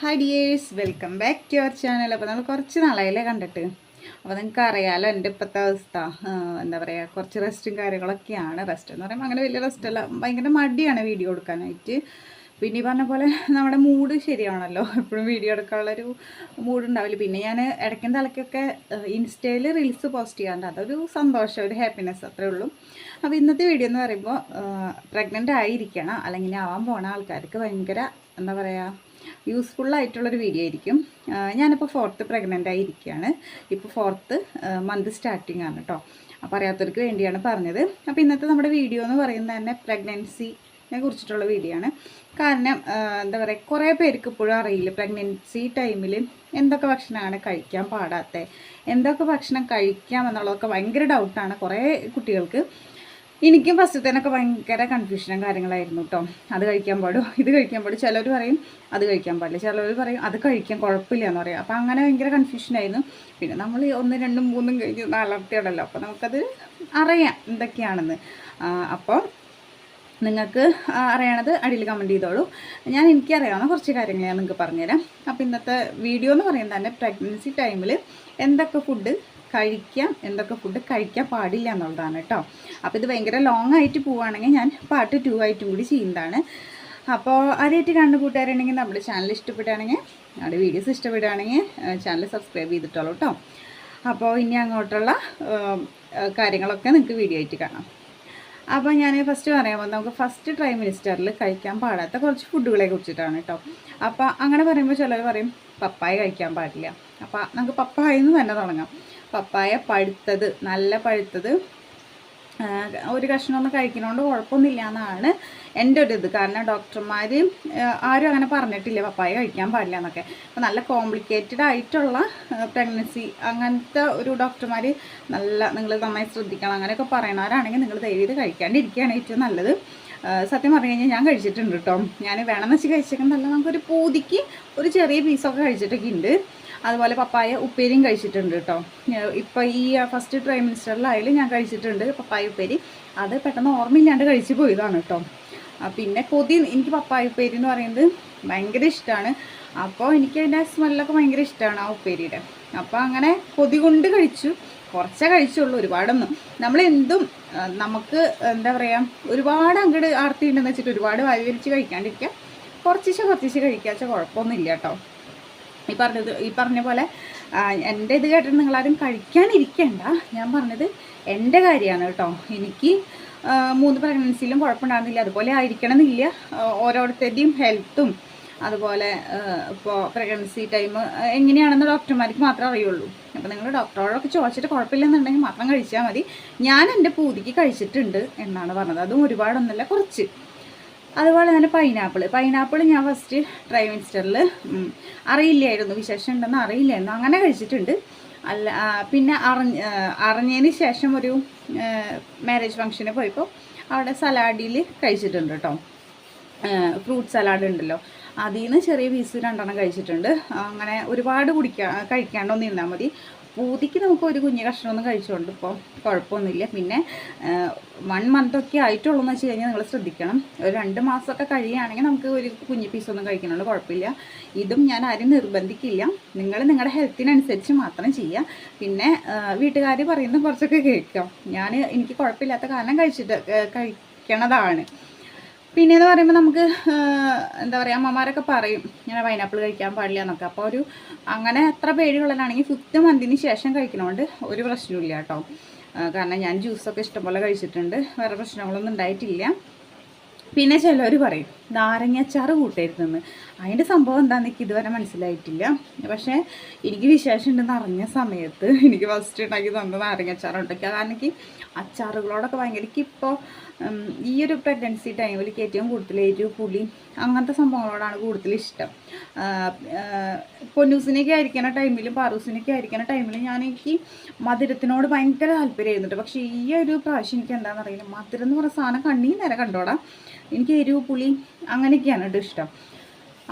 Hi dears welcome back to our channel അപ്പോൾ നമ്മൾ കുറച്ച് നാളായില്ലേ കണ്ടിട്ട്. അപ്പോൾ നിങ്ങൾക്ക് അറിയാമല്ലോ എന്റെ ഇപ്പോഴത്തെ അവസ്ഥ. എന്താ പറയുക കുറച്ച് റെസ്റ്റും കാര്യങ്ങളൊക്കെയാണ്. റെസ്റ്റ് എന്ന് പറയുമ്പോൾ അങ്ങനെ വലിയ റെസ്റ്റ് അല്ല. ഭയങ്കര മടിയാണ് വീഡിയോ എടുക്കാനായിട്ട്. പിന്നെ ഈ പറഞ്ഞ പോലെ നമ്മുടെ മൂഡ് ശരിയാണല്ലോ. എപ്പോഴും വീഡിയോ എടുക്കാനുള്ളൊരു മൂഡ് ഉണ്ടാവില്ല. പിന്നെ ഞാൻ ഇടയ്ക്കും തലയ്ക്കൊക്കെ ഇൻസ്റ്റയിൽ റീൽസ് പോസ്റ്റ് ചെയ്യാറുണ്ട്. അതൊരു സന്തോഷം ഒരു ഹാപ്പിനെസ് അത്രേ ഉള്ളൂ. അപ്പോൾ ഇന്നത്തെ വീഡിയോ എന്ന് പറയുമ്പോൾ പ്രഗ്നന്റ് ആയിരിക്കണം. അല്ലെങ്കിൽ ആവാൻ പോണ ആൾക്കാർക്ക് ഭയങ്കര എന്താ പറയുക യൂസ്ഫുൾ ആയിട്ടുള്ളൊരു വീഡിയോ ആയിരിക്കും. ഞാനിപ്പോൾ ഫോർത്ത് പ്രഗ്നന്റ് ആയിരിക്കുകയാണ് ഇപ്പോൾ ഫോർത്ത് മന്ത് സ്റ്റാർട്ടിംഗ് ആണ് കേട്ടോ അപ്പോൾ അറിയാത്തവർക്ക് വേണ്ടിയാണ് പറഞ്ഞത്. അപ്പോൾ ഇന്നത്തെ നമ്മുടെ വീഡിയോ എന്ന് പറയുന്നത് തന്നെ പ്രഗ്നൻസിനെ കുറിച്ചിട്ടുള്ള വീഡിയോ ആണ്. കാരണം എന്താ പറയുക കുറേ പേർക്ക് ഇപ്പോഴും അറിയില്ല പ്രഗ്നൻസി ടൈമിൽ എന്തൊക്കെ ഭക്ഷണമാണ് കഴിക്കാൻ പാടാത്തത് എന്തൊക്കെ ഭക്ഷണം കഴിക്കാം എന്നുള്ളതൊക്കെ ഭയങ്കര ഡൗട്ടാണ് കുറേ കുട്ടികൾക്ക്. എനിക്കും ഫസ്റ്റത്തേനൊക്കെ ഭയങ്കര കൺഫ്യൂഷനും കാര്യങ്ങളായിരുന്നു കേട്ടോ അത് കഴിക്കാൻ പാടും ഇത് കഴിക്കാൻ പാടും. ചിലർ പറയും അത് കഴിക്കാൻ പാടില്ല. ചിലർ പറയും അത് കഴിക്കാൻ കുഴപ്പമില്ല എന്ന് പറയും. അപ്പോൾ അങ്ങനെ ഭയങ്കര കൺഫ്യൂഷനായിരുന്നു പിന്നെ നമ്മൾ ഒന്ന് രണ്ടും മൂന്നും കഴിഞ്ഞ് നാലാമത്തെ ഉണ്ടല്ലോ അപ്പോൾ നമുക്കത് അറിയാം എന്തൊക്കെയാണെന്ന്. അപ്പോൾ നിങ്ങൾക്ക് അറിയണത് അടിയിൽ കമന്റ് ചെയ്തോളൂ. ഞാൻ എനിക്കറിയാവുന്ന കുറച്ച് കാര്യങ്ങൾ ഞാൻ നിങ്ങൾക്ക് പറഞ്ഞുതരാം. അപ്പോൾ ഇന്നത്തെ വീഡിയോ എന്ന് പറയുന്നത് തന്നെ പ്രഗ്നൻസി ടൈമിൽ എന്തൊക്കെ ഫുഡ് കഴിക്കാം എന്തൊക്കെ ഫുഡ് കഴിക്കാൻ പാടില്ല എന്നുള്ളതാണ് കേട്ടോ അപ്പോൾ ഇത് ഭയങ്കര ലോങ് ആയിട്ട് പോവുകയാണെങ്കിൽ ഞാൻ പാർട്ട് ടു ആയിട്ട് കൂടി ചെയ്യുന്നതാണ്. അപ്പോൾ ആദ്യമായിട്ട് കണ്ടു കൂട്ടുകാരുണ്ടെങ്കിൽ നമ്മുടെ ചാനൽ ഇഷ്ടപ്പെടുകയാണെങ്കിൽ നമ്മുടെ വീഡിയോസ് ഇഷ്ടപ്പെടുകയാണെങ്കിൽ ചാനൽ സബ്സ്ക്രൈബ് ചെയ്തിട്ടുള്ളൂ കേട്ടോ അപ്പോൾ ഇനി അങ്ങോട്ടുള്ള കാര്യങ്ങളൊക്കെ നിങ്ങൾക്ക് വീഡിയോ ആയിട്ട് കാണാം. അപ്പോൾ ഞാൻ ഫസ്റ്റ് പറയാൻ പോകുന്നത്. നമുക്ക് ഫസ്റ്റ് ട്രൈ മിനിസ്റ്ററിൽ കഴിക്കാൻ പാടാത്ത കുറച്ച് ഫുഡുകളെ കുറിച്ചിട്ടാണ് കേട്ടോ അപ്പോൾ അങ്ങനെ പറയുമ്പോൾ ചിലർ പറയും പപ്പായ കഴിക്കാൻ പാടില്ല. അപ്പോൾ നമുക്ക് പപ്പായ എന്ന് തന്നെ തുടങ്ങാം. പപ്പായ പഴുത്തത് നല്ല പഴുത്തത് ഒരു കഷ്ണമൊന്നും കഴിക്കുന്നതുകൊണ്ട് കുഴപ്പമൊന്നുമില്ല എന്നാണ് എന്റെ ഒരു ഇത്. കാരണം ഡോക്ടർമാർ ആരും അങ്ങനെ പറഞ്ഞിട്ടില്ല പപ്പായ കഴിക്കാൻ പാടില്ല എന്നൊക്കെ അപ്പോൾ നല്ല കോംപ്ലിക്കേറ്റഡ് ആയിട്ടുള്ള പ്രഗ്നൻസി അങ്ങനത്തെ ഒരു ഡോക്ടർമാർ നല്ല നിങ്ങൾ നന്നായി ശ്രദ്ധിക്കണം അങ്ങനെയൊക്കെ പറയണവരാണെങ്കിൽ നിങ്ങൾ ദയവീത് കഴിക്കാണ്ടിരിക്കുകയാണ് ഏറ്റവും നല്ലത്. സത്യം പറഞ്ഞു കഴിഞ്ഞാൽ ഞാൻ കഴിച്ചിട്ടുണ്ട് കേട്ടോ. ഞാൻ വേണമെന്ന് വെച്ച് കഴിച്ചേക്കുന്നതല്ല നമുക്കൊരു പൂതിക്ക് ഒരു ചെറിയ പീസൊക്കെ കഴിച്ചിട്ടൊക്കെ ഉണ്ട് അതുപോലെ പപ്പായ ഉപ്പേരിയും കഴിച്ചിട്ടുണ്ട് കേട്ടോ. ഇപ്പോൾ ഈ ഫസ്റ്റ് ട്രൈ മിനിസ്റ്ററിലായാലും ഞാൻ കഴിച്ചിട്ടുണ്ട് പപ്പായ ഉപ്പേരി. അത് പെട്ടെന്ന് ഓർമ്മയില്ലാണ്ട് കഴിച്ചു പോയതാണ് കേട്ടോ. പിന്നെ കൊതി എനിക്ക് പപ്പായ ഉപ്പേരി എന്ന് പറയുന്നത് ഭയങ്കര ഇഷ്ടമാണ് അപ്പോൾ എനിക്ക് അതിന്റെ സ്മെല്ലൊക്കെ ഭയങ്കര ഇഷ്ടമാണ് ആ ഉപ്പേരിയുടെ. അപ്പോൾ അങ്ങനെ കൊതി കൊണ്ട് കഴിച്ചു. കുറച്ചേ കഴിച്ചുള്ളൂ ഒരുപാടൊന്നും. നമ്മൾ എന്തും നമുക്ക് എന്താ പറയുക ഒരുപാട് അങ്ങോട്ട് ആർത്തി ഉണ്ടെന്ന് വെച്ചിട്ട് ഒരുപാട് വാരി വലിച്ച് കഴിക്കാണ്ടിരിക്കുക. കുറച്ചിശ കുറച്ചിശ കഴിക്കാച്ച കുഴപ്പമൊന്നുമില്ല കേട്ടോ. ഈ പറഞ്ഞത് ഈ പറഞ്ഞ പോലെ എന്റെ ഇത് കേട്ടിട്ട് നിങ്ങളാരും കഴിക്കാനിരിക്കണ്ട. ഞാൻ പറഞ്ഞത് എന്റെ കാര്യമാണ് കേട്ടോ. എനിക്ക് മൂന്ന് പ്രഗ്നൻസിയിലും കുഴപ്പമുണ്ടാകുന്നില്ല അതുപോലെ ആയിരിക്കണം എന്നില്ല ഓരോരുത്തരുടെയും ഹെൽത്തും അതുപോലെ ഇപ്പോൾ പ്രഗ്നൻസി ടൈം എങ്ങനെയാണെന്ന് ഡോക്ടർമാർക്ക് മാത്രമേ അറിയുള്ളൂ. അപ്പോൾ നിങ്ങൾ ഡോക്ടറോടൊക്കെ ചോദിച്ചിട്ട് കുഴപ്പമില്ലെന്നുണ്ടെങ്കിൽ മാത്രം കഴിച്ചാൽ മതി. ഞാൻ എന്റെ പൂതിക്ക് കഴിച്ചിട്ടുണ്ട് എന്നാണ് പറഞ്ഞത്. അതും ഒരുപാടൊന്നുമല്ല കുറച്ച്. അതുപോലെ തന്നെ പൈനാപ്പിൾ പൈനാപ്പിൾ ഞാൻ ഫസ്റ്റ് ട്രൈ മിനിസ്റ്ററിൽ അറിയില്ലായിരുന്നു. വിശേഷം ഉണ്ടെന്ന് അറിയില്ലായിരുന്നു. അങ്ങനെ കഴിച്ചിട്ടുണ്ട്. അല്ല പിന്നെ അറിഞ്ഞ് അറിഞ്ഞതിന് ശേഷം ഒരു മാരേജ് ഫംഗ്ഷന് പോയപ്പോൾ അവിടെ സലാഡിൽ കഴിച്ചിട്ടുണ്ട് കേട്ടോ ഫ്രൂട്ട് സലാഡ് ഉണ്ടല്ലോ. അതിൽ നിന്ന് ചെറിയ പീസ് രണ്ടെണ്ണം കഴിച്ചിട്ടുണ്ട്. അങ്ങനെ ഒരുപാട് കുടിക്കാൻ കഴിക്കാണ്ടൊന്നും ഇരുന്നാൽ മതി. പൂതിക്ക് നമുക്ക് ഒരു കുഞ്ഞു കഷ്ണമൊന്നും കഴിച്ചുകൊണ്ട് ഇപ്പോൾ കുഴപ്പമൊന്നുമില്ല. പിന്നെ വൺ മന്തൊക്കെ ആയിട്ടുള്ളൂ എന്ന് വെച്ച് കഴിഞ്ഞാൽ നിങ്ങൾ ശ്രദ്ധിക്കണം. ഒരു രണ്ട് മാസമൊക്കെ കഴിയുകയാണെങ്കിൽ നമുക്ക് ഒരു കുഞ്ഞു പീസൊന്നും കഴിക്കണോണ്ട് കുഴപ്പമില്ല. ഇതും ഞാൻ ആരും നിർബന്ധിക്കില്ല. നിങ്ങൾ നിങ്ങളുടെ ഹെൽത്തിനനുസരിച്ച് മാത്രം ചെയ്യുക പിന്നെ വീട്ടുകാർ പറയുന്ന കുറച്ചൊക്കെ കേൾക്കാം. ഞാൻ എനിക്ക് കുഴപ്പമില്ലാത്ത കാരണം കഴിച്ചിട്ട് ഏഹ് പിന്നെയെന്ന് പറയുമ്പോൾ നമുക്ക് എന്താ പറയുക അമ്മമാരൊക്കെ പറയും ഇങ്ങനെ പൈനാപ്പിൾ കഴിക്കാൻ പാടില്ല എന്നൊക്കെ. അപ്പോൾ ഒരു അങ്ങനെ എത്ര പേടിയുള്ളതാണെങ്കിൽ ഫിഫ്ത്ത് മന്തിന് ശേഷം കഴിക്കണോണ്ട് ഒരു പ്രശ്നമില്ല കേട്ടോ. കാരണം ഞാൻ ജ്യൂസൊക്കെ ഇഷ്ടംപോലെ കഴിച്ചിട്ടുണ്ട്. വേറെ പ്രശ്നങ്ങളൊന്നും ഉണ്ടായിട്ടില്ല. പിന്നെ ചിലർ പറയും നാരങ്ങാച്ചാറ് കൂട്ടായിരുന്നെന്ന് അതിന്റെ സംഭവം എന്താണെന്ന് എനിക്ക് ഇതുവരെ മനസ്സിലായിട്ടില്ല. പക്ഷേ എനിക്ക് വിശേഷം ഉണ്ടെന്ന് അറിഞ്ഞ സമയത്ത് എനിക്ക് ഫസ്റ്റ് ഉണ്ടാക്കി തന്ന നാരങ്ങാച്ചാറ് ഉണ്ടാക്കുക കാരണം എനിക്ക് അച്ചാറുകളോടൊക്കെ ഭയങ്കര എനിക്കിപ്പോൾ ഈ ഒരു പ്രഗ്നൻസി ടൈമിൽ ഏറ്റവും കൂടുതൽ എരിവ് പുളി അങ്ങനത്തെ സംഭവങ്ങളോടാണ് കൂടുതൽ ഇഷ്ടം. പൊന്നൂസിനൊക്കെ ആയിരിക്കുന്ന ടൈമിലും പാറൂസിനൊക്കെ ആയിരിക്കുന്ന ടൈമിലും ഞാൻ എനിക്ക് മധുരത്തിനോട് ഭയങ്കര താല്പര്യമായിരുന്നു. ട്ടോ. പക്ഷേ ഈ ഒരു പ്രാവശ്യം എനിക്ക് എന്താണെന്ന് അറിയില്ല. മധുരം എന്ന് പറഞ്ഞ സാധനം കണ്ണീ നേരെ കണ്ടോടാം. എനിക്ക് എരിവ് പുളി അങ്ങനെയൊക്കെയാണ് കേട്ടോ ഇഷ്ടം.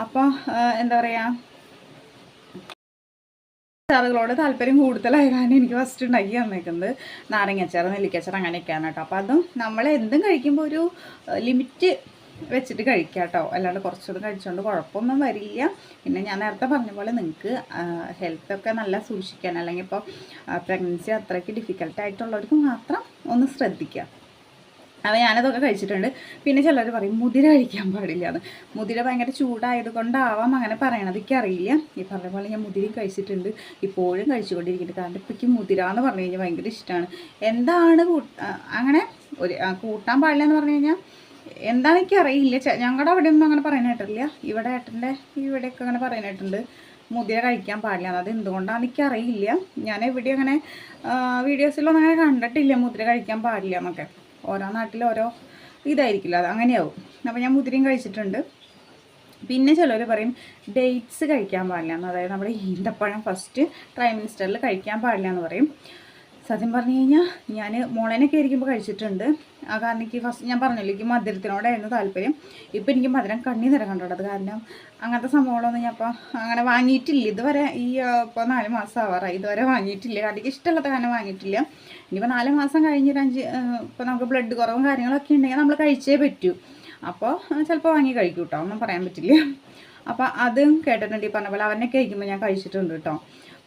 അപ്പോൾ എന്താ പറയുക അച്ചാറുകളോട് താല്പര്യം കൂടുതലായ കാരണം എനിക്ക് ഫസ്റ്റ് ഉണ്ടാക്കി തന്നേക്കുന്നത് നാരങ്ങ അച്ചാർ നെല്ലിക്കച്ചാർ അങ്ങനെയൊക്കെയാണ് കേട്ടോ. അപ്പോൾ അതും നമ്മൾ എന്തും കഴിക്കുമ്പോൾ ഒരു ലിമിറ്റ് വെച്ചിട്ട് കഴിക്കാം കേട്ടോ. അല്ലാണ്ട് കുറച്ചുകൂടെ കഴിച്ചുകൊണ്ട് കുഴപ്പമൊന്നും വരില്ല. പിന്നെ ഞാൻ നേരത്തെ പറഞ്ഞ പോലെ നിങ്ങൾക്ക് ഹെൽത്തൊക്കെ നല്ല സൂക്ഷിക്കാൻ അല്ലെങ്കിൽ ഇപ്പോൾ പ്രഗ്നൻസി അത്രയ്ക്ക് ഡിഫിക്കൽട്ടായിട്ടുള്ളവർക്ക് മാത്രം ഒന്ന് ശ്രദ്ധിക്കാം. അപ്പോൾ ഞാനതൊക്കെ കഴിച്ചിട്ടുണ്ട്. പിന്നെ ചിലർ പറയും മുതിര കഴിക്കാൻ പാടില്ല എന്ന്. മുതിര ഭയങ്കര ചൂടായത് കൊണ്ടാവാം അങ്ങനെ പറയണത്. അറിയില്ല ഈ പറഞ്ഞ പോലെ ഞാൻ മുതിരയും കഴിച്ചിട്ടുണ്ട്. ഇപ്പോഴും കഴിച്ചുകൊണ്ടിരിക്കുന്നുണ്ട്. കാരണം ഇപ്പം മുതിര എന്ന് പറഞ്ഞു കഴിഞ്ഞാൽ ഭയങ്കര ഇഷ്ടമാണ് എന്താണ് അങ്ങനെ ഒരു കൂട്ടാൻ പാടില്ല എന്ന് പറഞ്ഞു കഴിഞ്ഞാൽ എന്താണെന്ന് എനിക്കറിയില്ല. ഞങ്ങളുടെ അവിടെ ഒന്നും അങ്ങനെ പറയാനായിട്ടില്ല ഇവിടെ ഏട്ടന്റെ ഇവിടെയൊക്കെ അങ്ങനെ പറയാനായിട്ടുണ്ട് മുതിര കഴിക്കാൻ പാടില്ല അത് എന്തുകൊണ്ടാണെന്ന് എനിക്കറിയില്ല. ഞാൻ എവിടെ അങ്ങനെ വീഡിയോസിലൊന്നും അങ്ങനെ കണ്ടിട്ടില്ല. മുതിര കഴിക്കാൻ പാടില്ല എന്നൊക്കെ. ഓരോ നാട്ടിൽ ഓരോ ഇതായിരിക്കില്ല. അത് അങ്ങനെയാവും. അപ്പോൾ ഞാൻ മുതിരയും കഴിച്ചിട്ടുണ്ട്. പിന്നെ ചിലർ പറയും ഡേറ്റ്സ് കഴിക്കാൻ പാടില്ല എന്ന്. അതായത് നമ്മുടെ ഈന്തപ്പഴം ഫസ്റ്റ് പ്രൈം മിനിസ്റ്ററിൽ കഴിക്കാൻ പാടില്ല എന്ന് പറയും. സത്യം പറഞ്ഞു കഴിഞ്ഞാൽ ഞാൻ മുളനൊക്കെ ഇരിക്കുമ്പോൾ കഴിച്ചിട്ടുണ്ട്. ആ കാരണം എനിക്ക് ഫസ്റ്റ് ഞാൻ പറഞ്ഞല്ലോ എനിക്ക് മധുരത്തിനോടായിരുന്നു താല്പര്യം. ഇപ്പം എനിക്ക് മധുരം കണ്ണി നിറം കണ്ടത് കാരണം അങ്ങനത്തെ സംഭവങ്ങളൊന്നും ഞാൻ ഇപ്പോൾ അങ്ങനെ വാങ്ങിയിട്ടില്ല. ഇതുവരെ ഈ ഇപ്പോൾ നാല് മാസം ആവാറായി. ഇതുവരെ വാങ്ങിയിട്ടില്ല. അധികം ഇഷ്ടമുള്ളത് കാരണം വാങ്ങിയിട്ടില്ല. ഇനിയിപ്പോൾ നാല് മാസം കഴിഞ്ഞൊരു അഞ്ച് ഇപ്പോൾ നമുക്ക് ബ്ലഡ് കുറവും കാര്യങ്ങളൊക്കെ ഉണ്ടെങ്കിൽ നമ്മൾ കഴിച്ചേ പറ്റൂ. അപ്പോൾ ചിലപ്പോൾ വാങ്ങി കഴിക്കൂട്ടോ. കേട്ടോ ഒന്നും പറയാൻ പറ്റില്ല. അപ്പോൾ അതും കേട്ടിട്ടുണ്ട് ഈ പറഞ്ഞ പോലെ അവനെ കഴിക്കുമ്പോൾ ഞാൻ കഴിച്ചിട്ടുണ്ട് കേട്ടോ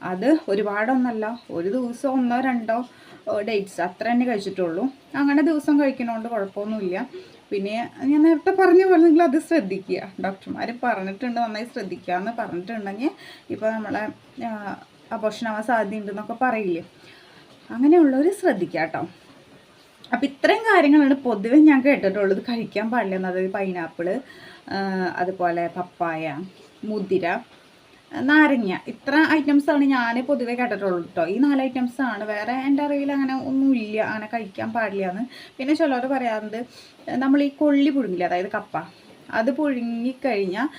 അത് ഒരുപാടൊന്നല്ല. ഒരു ദിവസം ഒന്നോ രണ്ടോ ഡേറ്റ്സ് അത്ര തന്നെ കഴിച്ചിട്ടുള്ളൂ. അങ്ങനെ ദിവസം കഴിക്കണോണ്ട് കുഴപ്പമൊന്നുമില്ല. പിന്നെ ഞാൻ നേരത്തെ പറഞ്ഞ പോലെ നിങ്ങൾ അത് ശ്രദ്ധിക്കുക. ഡോക്ടർമാർ പറഞ്ഞിട്ടുണ്ട് നന്നായി ശ്രദ്ധിക്കുക എന്ന് പറഞ്ഞിട്ടുണ്ടെങ്കിൽ ഇപ്പോൾ നമ്മളെ അപോഷണാവാൻ സാധ്യതയുണ്ടെന്നൊക്കെ പറയില്ലേ? അങ്ങനെയുള്ളവർ ശ്രദ്ധിക്കുക കേട്ടോ അപ്പം ഇത്രയും കാര്യങ്ങളാണ് പൊതുവെ ഞാൻ കേട്ടിട്ടുള്ളത്. കഴിക്കാൻ പാടില്ല. അതായത് പൈനാപ്പിൾ അതുപോലെ പപ്പായ മുതിര നാരങ്ങ. ഇത്ര ഐറ്റംസാണ് ഞാൻ പൊതുവേ കേട്ടിട്ടുള്ളൂ കേട്ടോ ഈ നാല് ഐറ്റംസാണ് വേറെ എന്റെ അറിവിൽ അങ്ങനെ ഒന്നുമില്ല. അങ്ങനെ കഴിക്കാൻ പാടില്ല എന്ന് പിന്നെ ചിലർ പറയാറുണ്ട് നമ്മൾ ഈ കൊള്ളി പുഴുങ്ങില്ല? അതായത് കപ്പ. അത് പുഴുങ്ങിക്കഴിഞ്ഞാൽ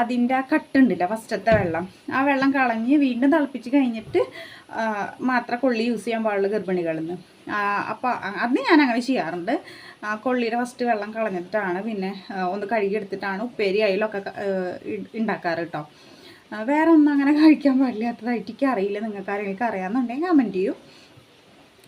അതിന്റെ ആ കട്ടുണ്ടല്ല ഫസ്റ്റത്തെ വെള്ളം. ആ വെള്ളം കളഞ്ഞ് വീണ്ടും തിളപ്പിച്ച് കഴിഞ്ഞിട്ട് മാത്രം കൊള്ളി യൂസ് ചെയ്യാൻ പാടുള്ളൂ ഗർഭിണികളിൽ നിന്ന്. അപ്പോൾ അത് ഞാൻ അങ്ങനെ ചെയ്യാറുണ്ട്. കൊള്ളിയുടെ ഫസ്റ്റ് വെള്ളം കളഞ്ഞിട്ടാണ് പിന്നെ ഒന്ന് കഴുകിയെടുത്തിട്ടാണ് ഉപ്പേരി അയിലൊക്കെ ഉണ്ടാക്കാറ് കേട്ടോ വേറെ ഒന്നും അങ്ങനെ കഴിക്കാൻ പാടില്ലാത്തതായിട്ട് എനിക്ക് അറിയില്ല നിങ്ങൾക്ക് ആരെങ്കിലും അറിയാമെന്നുണ്ടെങ്കിൽ കമന്റ് ചെയ്യൂ.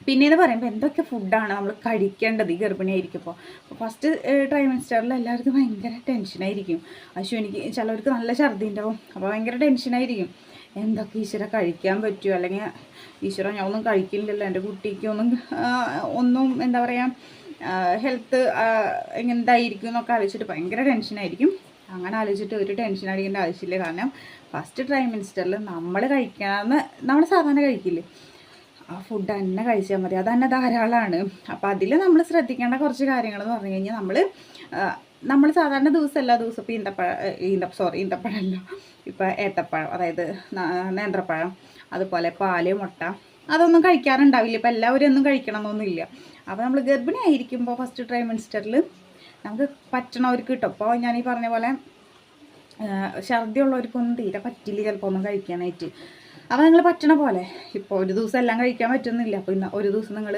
പിന്നീട് പറയുമ്പോൾ എന്തൊക്കെ ഫുഡാണ് നമ്മൾ കഴിക്കേണ്ടത് ഈ ഗർഭിണിയായിരിക്കുമ്പോൾ ഫസ്റ്റ് ട്രൈമസ്റ്ററിൽ എല്ലാവർക്കും ഭയങ്കര ടെൻഷനായിരിക്കും അശു എനിക്ക് ചിലവർക്ക് നല്ല ഛർദി ഉണ്ടാവും. അപ്പോൾ ഭയങ്കര ടെൻഷനായിരിക്കും എന്തൊക്കെ ഈശ്വര കഴിക്കാൻ പറ്റുമോ അല്ലെങ്കിൽ ഈശ്വര ഞാൻ ഒന്നും കഴിക്കില്ലല്ലോ. എന്റെ കുട്ടിക്ക് ഒന്നും ഒന്നും എന്താ പറയുക ഹെൽത്ത് എന്തായിരിക്കും എന്നൊക്കെ ആലോചിച്ചിട്ട് ഭയങ്കര ടെൻഷനായിരിക്കും അങ്ങനെ ആലോചിച്ചിട്ട് ഒരു ടെൻഷൻ അടിക്കേണ്ട ആവശ്യമില്ല. കാരണം ഫസ്റ്റ് ട്രൈ മിനിസ്റ്ററിൽ നമ്മൾ കഴിക്കാമെന്ന് നമ്മൾ സാധാരണ കഴിക്കില്ലേ? ആ ഫുഡ് തന്നെ കഴിച്ചാൽ മതി. അത് തന്നെ ധാരാളമാണ് അപ്പോൾ അതിൽ നമ്മൾ ശ്രദ്ധിക്കേണ്ട കുറച്ച് കാര്യങ്ങൾ എന്ന് പറഞ്ഞു കഴിഞ്ഞാൽ നമ്മൾ നമ്മൾ സാധാരണ ദിവസം എല്ലാ ദിവസവും ഇപ്പോൾ ഈന്തപ്പഴം ഈന്ത സോറി ഈന്തപ്പഴമല്ല ഇപ്പോൾ ഏത്തപ്പഴം അതായത് നേന്ത്രപ്പഴം അതുപോലെ പാൽ മുട്ട അതൊന്നും കഴിക്കാറുണ്ടാവില്ല. ഇപ്പോൾ എല്ലാവരും ഒന്നും കഴിക്കണമെന്നൊന്നുമില്ല. അപ്പോൾ നമ്മൾ ഗർഭിണി ആയിരിക്കുമ്പോൾ ഫസ്റ്റ് ട്രൈ മിനിസ്റ്ററിൽ നമുക്ക് പറ്റണവർക്ക് കിട്ടും. അപ്പോൾ ഞാൻ ഈ പറഞ്ഞ പോലെ ഛർദി ഉള്ളവർക്കൊന്നും തീരെ പറ്റില്ല ചിലപ്പോൾ ഒന്നും കഴിക്കാനായിട്ട്. അപ്പോൾ നിങ്ങൾ പറ്റണ പോലെ. ഇപ്പോൾ ഒരു ദിവസം എല്ലാം കഴിക്കാൻ പറ്റുന്നില്ല. അപ്പോൾ ഇന്ന് ഒരു ദിവസം നിങ്ങൾ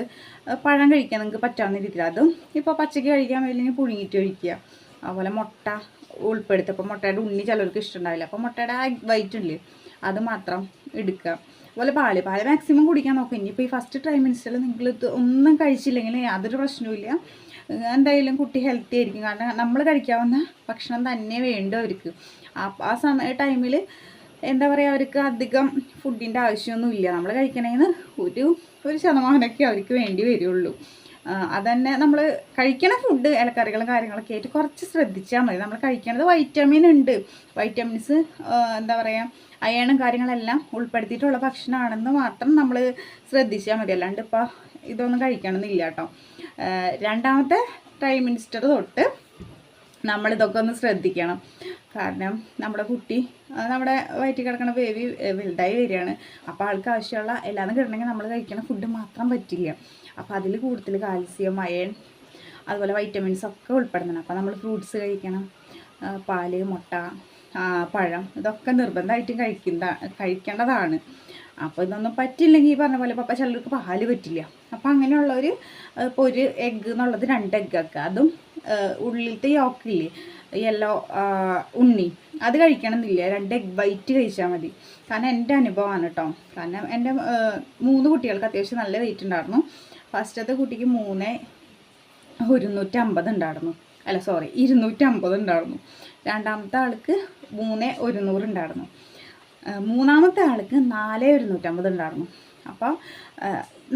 പഴം കഴിക്കാൻ നിങ്ങൾക്ക് പറ്റാവുന്ന രീതിയിൽ അതും ഇപ്പോൾ പച്ചയ്ക്ക് കഴിക്കാൻ വേണ്ടി പുഴുങ്ങിയിട്ട് കഴിക്കുക അതുപോലെ മുട്ട ഉൾപ്പെടുത്തുക മുട്ടയുടെ ഉണ്ണി ചിലർക്ക് ഇഷ്ടമുണ്ടാവില്ല അപ്പോൾ മുട്ടയുടെ വൈറ്റ് ഉണ്ട് അത് മാത്രം എടുക്കുക അതുപോലെ പാൽ. പാൽ മാക്സിമം കുടിക്കാൻ നോക്കുക ഇനിയിപ്പോൾ ഈ ഫസ്റ്റ് ട്രൈമിനിസ്റ്ററിൽ നിങ്ങൾ ഒന്നും കഴിച്ചില്ലെങ്കിൽ യാതൊരു പ്രശ്നവുമില്ല. എന്തായാലും കുട്ടി ഹെൽത്തി ആയിരിക്കും. കാരണം നമ്മൾ കഴിക്കാവുന്ന ഭക്ഷണം തന്നെ വേണ്ട അവർക്ക്. ആ സമയ ടൈമിൽ എന്താ പറയുക അവർക്ക് അധികം ഫുഡിന്റെ ആവശ്യമൊന്നുമില്ല. നമ്മൾ കഴിക്കണമെന്ന് ഒരു ഒരു ശതമാനമൊക്കെ അവർക്ക് വേണ്ടി വരുള്ളൂ. അതന്നെ നമ്മൾ കഴിക്കണ ഫുഡ് ഇലക്കറികളും കാര്യങ്ങളൊക്കെ ആയിട്ട് കുറച്ച് ശ്രദ്ധിച്ചാൽ മതി. നമ്മൾ കഴിക്കണത് വൈറ്റമിൻ ഉണ്ട്. വൈറ്റമിൻസ് എന്താ പറയുക അയണും കാര്യങ്ങളെല്ലാം ഉൾപ്പെടുത്തിയിട്ടുള്ള ഭക്ഷണമാണെന്ന് മാത്രം നമ്മൾ ശ്രദ്ധിച്ചാൽ മതി. അല്ലാണ്ട് ഇപ്പോൾ ഇതൊന്നും കഴിക്കണമെന്നില്ല കേട്ടോ. രണ്ടാമത്തെ ടൈം മിനിസ്റ്റർ തൊട്ട് നമ്മളിതൊക്കെ ഒന്ന് ശ്രദ്ധിക്കണം. കാരണം നമ്മുടെ കുട്ടി നമ്മുടെ വയറ്റിൽ കിടക്കുന്ന ബേബി വലുതായി വരികയാണ്. അപ്പോൾ ആൾക്ക് ആവശ്യമുള്ള എല്ലാതും കിട്ടണമെങ്കിൽ നമ്മൾ കഴിക്കുന്ന ഫുഡ് മാത്രം പറ്റില്ല. അപ്പോൾ അതിൽ കൂടുതൽ കാൽസ്യം അയൺ അതുപോലെ വൈറ്റമിൻസ് ഒക്കെ ഉൾപ്പെടുന്നതാണ് അപ്പോൾ നമ്മൾ ഫ്രൂട്ട്സ് കഴിക്കണം. പാൽ മുട്ട പഴം ഇതൊക്കെ നിർബന്ധമായിട്ടും കഴിക്കുന്ന കഴിക്കേണ്ടതാണ്. അപ്പോൾ ഇതൊന്നും പറ്റില്ലെങ്കിൽ ഈ പറഞ്ഞ പോലെ പപ്പ ചിലർക്ക് പാൽ പറ്റില്ല. അപ്പോൾ ഒരു ഇപ്പോൾ ഒരു എഗ്ഗ് എന്നുള്ളത് രണ്ട് എഗ്ഗ് ആക്കുക അതും ഉള്ളിലത്തെ യോക്കില്ലേ യെല്ലോ ഉണ്ണി അത് കഴിക്കണമെന്നില്ല. രണ്ട് എഗ് വൈറ്റ് കഴിച്ചാൽ മതി. കാരണം എന്റെ അനുഭവമാണ് കേട്ടോ കാരണം എന്റെ മൂന്ന് കുട്ടികൾക്ക് അത്യാവശ്യം നല്ല വെയിറ്റ് ഉണ്ടായിരുന്നു. ഫസ്റ്റത്തെ കുട്ടിക്ക് മൂന്ന് ഒരുന്നൂറ്റമ്പത് ഉണ്ടായിരുന്നു അല്ല സോറി ഇരുന്നൂറ്റമ്പത് ഉണ്ടായിരുന്നു രണ്ടാമത്തെ ആൾക്ക് മൂന്ന് ഒരുന്നൂറ് ഉണ്ടായിരുന്നു മൂന്നാമത്തെ ആൾക്ക് നാല് ഒരുന്നൂറ്റമ്പത് ഉണ്ടായിരുന്നു അപ്പോൾ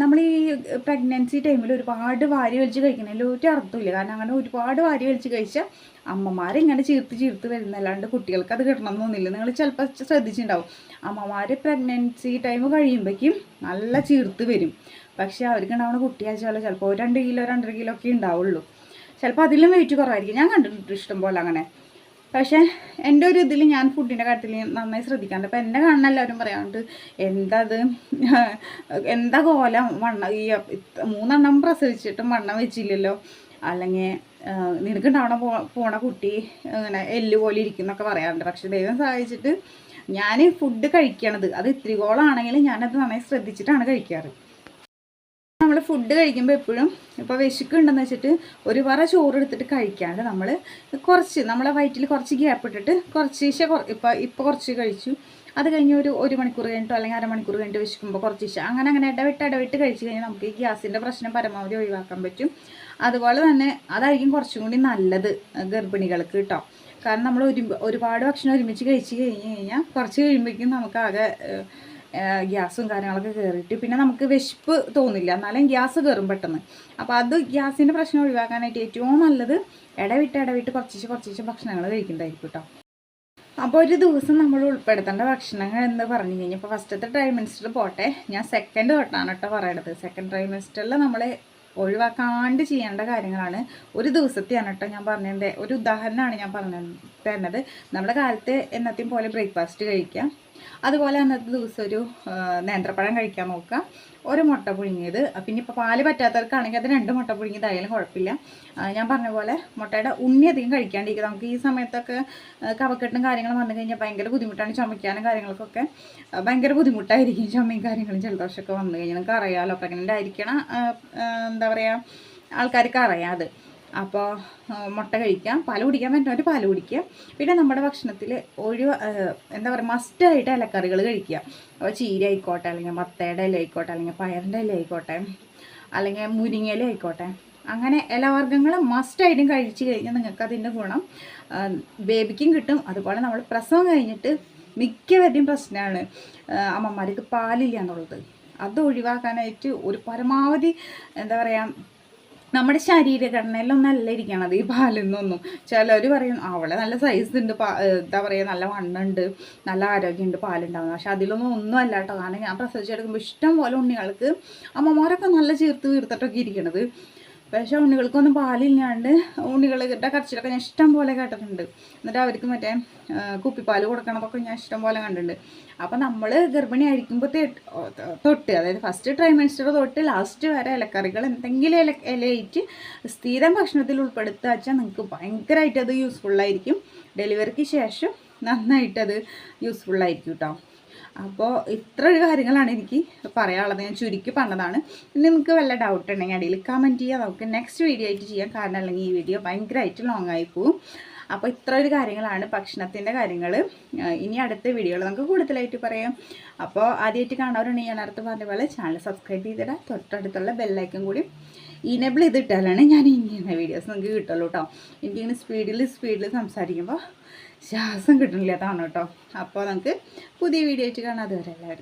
നമ്മൾ ഈ പ്രഗ്നൻസി ടൈമിൽ ഒരുപാട് വാരി വലിച്ച് കഴിക്കുന്നതിൽ ഒരു അർത്ഥമില്ല. കാരണം അങ്ങനെ ഒരുപാട് വാരി വലിച്ച് കഴിച്ചാൽ അമ്മമാർ ഇങ്ങനെ ചീർത്ത് ചീർത്ത് വരുന്നല്ലാണ്ട് കുട്ടികൾക്ക് അത് കിട്ടണം എന്നൊന്നുമില്ല നിങ്ങൾ ചിലപ്പോൾ ശ്രദ്ധിച്ചിട്ടുണ്ടാവും. അമ്മമാർ പ്രഗ്നൻസി ടൈം കഴിയുമ്പോഴേക്കും നല്ല ചീർത്ത് വരും. പക്ഷേ അവർക്ക് ഉണ്ടാവുന്ന കുട്ടിയാച്ചാലോ ചിലപ്പോൾ ഒരു രണ്ട് കിലോ രണ്ടര കിലോ ഒക്കെ ഉണ്ടാവുള്ളൂ. ചിലപ്പോൾ അതിലും വെയിറ്റ് കുറവായിരിക്കും. ഞാൻ കണ്ടിട്ടുണ്ട് ഇഷ്ടം പോലെ അങ്ങനെ. പക്ഷേ എന്റെ ഒരു ഇതിൽ ഞാൻ ഫുഡിന്റെ കാര്യത്തിൽ നന്നായി ശ്രദ്ധിക്കാറുണ്ട്. അപ്പോൾ എന്നെ കാണുന്ന എല്ലാവരും പറയാറുണ്ട് എന്താ അത് എന്താ കോലം? വണ്ണം ഈ മൂന്നെണ്ണം പ്രസവിച്ചിട്ടും വണ്ണം വെച്ചില്ലല്ലോ. അല്ലെങ്കിൽ നിനക്ക് ഉണ്ടാവണ പോ പോണ കുട്ടി ഇങ്ങനെ എല്ല് പോലെ ഇരിക്കുന്നൊക്കെ പറയാറുണ്ട്. പക്ഷെ ദൈവം സഹായിച്ചിട്ട് ഞാൻ ഫുഡ് കഴിക്കണത്. അത് ഇത്തിരികോളാണെങ്കിലും ഞാനത് നന്നായി ശ്രദ്ധിച്ചിട്ടാണ് കഴിക്കാറ്. ഫുഡ് കഴിക്കുമ്പോൾ എപ്പോഴും ഇപ്പോൾ വിശക്കുണ്ടെന്ന് വെച്ചിട്ട് ഒരു വറ ചോറ് എടുത്തിട്ട് കഴിക്കാണ്ട് നമ്മൾ കുറച്ച് നമ്മളെ വയറ്റിൽ കുറച്ച് ഗ്യാപ്പ് ഇട്ടിട്ട് കുറച്ചീശെ ഇപ്പോൾ ഇപ്പോൾ കുറച്ച് കഴിച്ചു. അത് കഴിഞ്ഞ് ഒരു ഒരു മണിക്കൂർ കഴിഞ്ഞിട്ടോ അല്ലെങ്കിൽ അരമണിക്കൂർ കഴിഞ്ഞിട്ട് വിശക്കുമ്പോൾ കുറച്ചീശ അങ്ങനെ അങ്ങനെ ഇടവിട്ട് ഇടവിട്ട് കഴിച്ച് കഴിഞ്ഞാൽ നമുക്ക് ഈ ഗ്യാസിന്റെ പ്രശ്നം പരമാവധി ഒഴിവാക്കാൻ പറ്റും. അതുപോലെ തന്നെ അതായിരിക്കും കുറച്ചും കൂടി നല്ലത് ഗർഭിണികൾക്ക് കേട്ടോ കാരണം നമ്മൾ ഒരു ഒരുപാട് ഭക്ഷണം ഒരുമിച്ച് കഴിച്ച് കഴിഞ്ഞ് കഴിഞ്ഞാൽ കുറച്ച് കഴിയുമ്പോഴേക്കും നമുക്ക് ആകെ ഏഹ്, ഏഹ്, ഗ്യാസും കാര്യങ്ങളൊക്കെ കയറിയിട്ട് പിന്നെ നമുക്ക് വിശപ്പ് തോന്നില്ല. എന്നാലും ഗ്യാസ് കയറും പെട്ടെന്ന്. അപ്പോൾ അത് ഗ്യാസിന്റെ പ്രശ്നം ഒഴിവാക്കാനായിട്ട് ഏറ്റവും നല്ലത് ഇടവിട്ട് ഇടവിട്ട് കുറച്ച് കുറച്ച് ഭക്ഷണങ്ങൾ കഴിക്കുന്നതായിരിക്കും കേട്ടോ അപ്പോൾ ഒരു ദിവസം നമ്മൾ ഉൾപ്പെടുത്തേണ്ട ഭക്ഷണങ്ങൾ എന്ന് പറഞ്ഞു കഴിഞ്ഞാൽ ഇപ്പോൾ ഫസ്റ്റത്തെ ട്രൈമിനിസ്റ്റർ പോട്ടെ ഞാൻ സെക്കൻഡ് തൊട്ടാണ് കേട്ടോ പറയണത്. സെക്കൻഡ് ട്രൈമിനിസ്റ്ററിൽ നമ്മൾ ഒഴിവാക്കാണ്ട് ചെയ്യേണ്ട കാര്യങ്ങളാണ് ഒരു ദിവസത്തെയാണ് കേട്ടോ ഞാൻ പറഞ്ഞതിന്റെ ഒരു ഉദാഹരണമാണ് ഞാൻ പറഞ്ഞത്. തരുന്നത് നമ്മുടെ കാലത്ത് എന്നത്തെയും പോലെ ബ്രേക്ക്ഫാസ്റ്റ് കഴിക്കാം. അതുപോലെ അന്നത്തെ ദിവസം ഒരു നേന്ത്രപ്പഴം കഴിക്കാൻ നോക്കുക. ഒരു മുട്ട പുഴുങ്ങിയത്. പിന്നെ ഇപ്പോൾ പാൽ പറ്റാത്തവർക്കാണെങ്കിൽ അത് രണ്ട് മുട്ട പുഴുങ്ങിയതായാലും കുഴപ്പമില്ല. ഞാൻ പറഞ്ഞ പോലെ മുട്ടയുടെ ഉണ്ണി അധികം കഴിക്കാണ്ടിരിക്കുക. നമുക്ക് ഈ സമയത്തൊക്കെ കവക്കെട്ടും കാര്യങ്ങളും വന്നു കഴിഞ്ഞാൽ ഭയങ്കര ബുദ്ധിമുട്ടാണ്. ചുമയ്ക്കാനും കാര്യങ്ങൾക്കൊക്കെ ഭയങ്കര ബുദ്ധിമുട്ടായിരിക്കും ചുമയും കാര്യങ്ങളും ജലദോഷമൊക്കെ വന്നു കഴിഞ്ഞാൽ. നിങ്ങൾക്ക് അറിയാമല്ലോ പ്രഗ്നന്റ് ആയിരിക്കണ എന്താ പറയുക ആൾക്കാർക്ക് അറിയാം അപ്പോൾ മുട്ട കഴിക്കാം പാൽ കുടിക്കാൻ പറ്റുന്നവർ പാൽ കുടിക്കുക. പിന്നെ നമ്മുടെ ഭക്ഷണത്തിൽ ഒരു എന്താ പറയുക മസ്റ്റായിട്ട് ഇലക്കറികൾ കഴിക്കുക. അപ്പോൾ ചീര ആയിക്കോട്ടെ അല്ലെങ്കിൽ മത്തയുടെ ഇല ആയിക്കോട്ടെ അല്ലെങ്കിൽ പയറിന്റെ ഇല ആയിക്കോട്ടെ അല്ലെങ്കിൽ മുരിങ്ങയില ആയിക്കോട്ടെ. അങ്ങനെ ഇലവർഗങ്ങൾ മസ്റ്റായിട്ടും കഴിച്ചു കഴിഞ്ഞാൽ നിങ്ങൾക്ക് അതിന്റെ ഗുണം ബേബിക്കും കിട്ടും. അതുപോലെ നമ്മൾ പ്രസവം കഴിഞ്ഞിട്ട് മിക്കവരുടെയും പ്രശ്നമാണ് അമ്മമാർക്ക് പാലില്ല എന്നുള്ളത്. അത് ഒഴിവാക്കാനായിട്ട് ഒരു പരമാവധി എന്താ പറയുക നമ്മുടെ ശരീരഘടനയിലൊന്നല്ല ഇരിക്കണത് ഈ പാലിൽ നിന്നൊന്നും ചിലർ പറയും അവളെ നല്ല സൈസ് ഉണ്ട് പാ എന്താ പറയുക നല്ല വണ്ണുണ്ട് നല്ല ആരോഗ്യമുണ്ട് പാലുണ്ടാവുന്നത് പക്ഷെ അതിലൊന്നും ഒന്നും അല്ല കേട്ടോ കാരണം ഞാൻ പ്രസവിച്ചെടുക്കുമ്പോൾ ഇഷ്ടം പോലെ ഉണ്ണികൾക്ക് അമ്മമാരൊക്കെ നല്ല ചേർത്ത് വീർത്തിട്ടൊക്കെ ഇരിക്കണത്. പക്ഷേ ഉണ്ണികൾക്കൊന്നും പാലില്ലാണ്ട് ഉണ്ണികളുടെ കരച്ചിലൊക്കെ ഞാൻ ഇഷ്ടം പോലെ കേട്ടിട്ടുണ്ട്. എന്നിട്ട് അവർക്ക് മറ്റേ കുപ്പിപ്പാൽ കൊടുക്കണതൊക്കെ ഞാൻ ഇഷ്ടം പോലെ കണ്ടിട്ടുണ്ട്. അപ്പം നമ്മൾ ഗർഭിണി ആയിരിക്കുമ്പോൾ തൊട്ട് അതായത് ഫസ്റ്റ് ട്രൈമിനിസ്റ്റർ തൊട്ട് ലാസ്റ്റ് വരെ ഇലക്കറികൾ എന്തെങ്കിലും ഇല ഇലയിട്ട് സ്ഥിരം ഭക്ഷണത്തിൽ ഉൾപ്പെടുത്തുക വെച്ചാൽ നിങ്ങൾക്ക് ഭയങ്കരമായിട്ട് അത് യൂസ്ഫുള്ളായിരിക്കും ഡെലിവറിക്ക് ശേഷം നന്നായിട്ടത് യൂസ്ഫുള്ളായിരിക്കും കേട്ടോ അപ്പോൾ ഇത്ര ഒരു കാര്യങ്ങളാണ് എനിക്ക് പറയാനുള്ളത്. ഞാൻ ചുരുക്കി പറഞ്ഞതാണ്. പിന്നെ നിങ്ങൾക്ക് വല്ല ഡൗട്ട് ഉണ്ടെങ്കിൽ അടിയിൽ കമന്റ് ചെയ്യാം. നമുക്ക് നെക്സ്റ്റ് വീഡിയോ ആയിട്ട് ചെയ്യാം. കാരണം അല്ലെങ്കിൽ ഈ വീഡിയോ ഭയങ്കരമായിട്ട് ലോങ് ആയി പോവും. അപ്പോൾ ഇത്ര ഒരു കാര്യങ്ങളാണ് ഭക്ഷണത്തിന്റെ കാര്യങ്ങൾ. ഇനി അടുത്ത വീഡിയോകൾ നമുക്ക് കൂടുതലായിട്ട് പറയാം. അപ്പോൾ ആദ്യമായിട്ട് കാണാറുണ്ടെങ്കിൽ ഞാൻ അടുത്ത് പറഞ്ഞ പോലെ ചാനൽ സബ്സ്ക്രൈബ് ചെയ്തിടാം. തൊട്ടടുത്തുള്ള ബെല്ലൈക്കൻ കൂടി ഇനേബിൾ ചെയ്തിട്ടാലാണ് ഞാൻ ഇങ്ങനെ വീഡിയോസ് നിങ്ങൾക്ക് കിട്ടുള്ളൂ കേട്ടോ എനിക്കിങ്ങനെ സ്പീഡിൽ സ്പീഡിൽ സംസാരിക്കുമ്പോൾ ശ്വാസം കിട്ടുന്നില്ല അതാണ് കേട്ടോ. അപ്പോൾ നമുക്ക് പുതിയ വീഡിയോ ആയിട്ട് കാണാം. അതുവരെ ബൈ